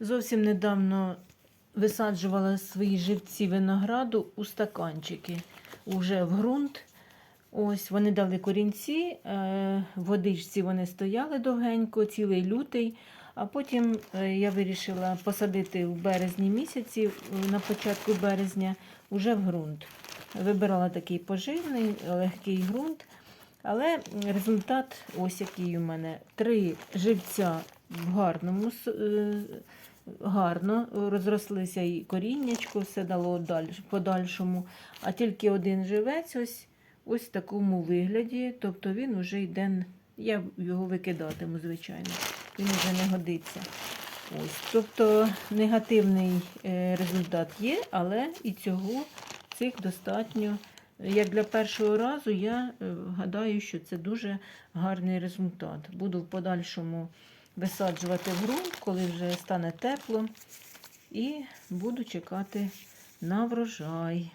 Зовсім недавно висаджувала свої живці винограду у стаканчики, уже в ґрунт. Ось вони дали корінці, е, в водичці вони стояли довгенько, цілий лютий. А потім е, я вирішила посадити в березні місяці, е, на початку березня, уже в ґрунт. Вибирала такий поживний, легкий ґрунт. Але результат ось який у мене. Три живця в гарному, е, гарно розрослися і коріннячко, все дало подальшому. А тільки один живець ось, ось в такому вигляді. Тобто він вже йде, я його викидатиму, звичайно. Він вже не годиться. Ось, тобто негативний е, результат є, але і цього цих достатньо. Як для першого разу, я е, гадаю, що це дуже гарний результат. Буду в подальшому висаджувати в ґрунт, коли вже стане тепло, і буду чекати на врожай.